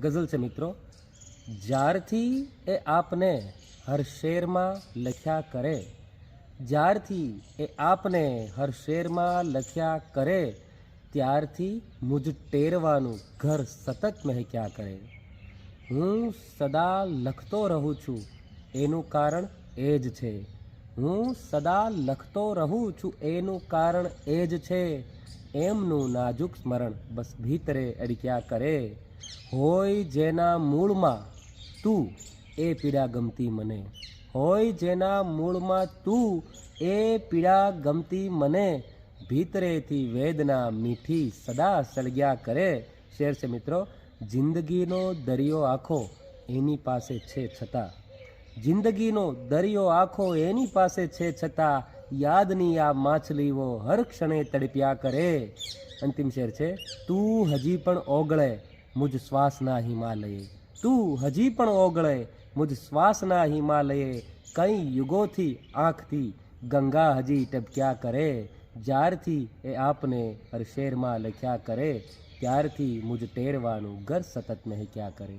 ગઝલ છે મિત્રો. જ્યારથી એ આપને હર શેરમાં લખ્યા કરે, જ્યારથી એ આપને હર શેરમાં લખ્યા કરે, ત્યારથી મુજ ટેરવાનું ઘર સતત મહેક્યા કરે. હું સદા લખતો રહું છું, એનું કારણ એ જ છે. હું સદા લખતો રહું છું, એનું કારણ એ જ છે. એમનું નાજુક સ્મરણ બસ ભીતરે અડક્યા કરે. હોય જેના મૂળમાં તું એ પીડા ગમતી મને. હોય જેના મૂળમાં તું એ પીડા ગમતી મને. ભીતરેથી વેદના મીઠી સદા સળગ્યા કરે. શેર છે મિત્રો, જિંદગીનો દરિયો આખો એની પાસે છે છતાં. જિંદગીનો દરિયો આખો એની પાસે છે છતાં યાદની આ માછલીઓ હર ક્ષણે તડપ્યા કરે. અંતિમ શેર છે, તું હજી પણ ઓગળે મુજ શ્વાસના હિમાલયે. તું હજી પણ ઓગળે મુજ શ્વાસના હિમાલયે. કઈ યુગોથી આંખથી ગંગા હજી ટપક્યા કરે. જ્યારથી એ આપને હર શેરમાં લખ્યા કરે, ત્યારથી મુજ ટેરવાનું ઘર સતત મહેક્યા કરે.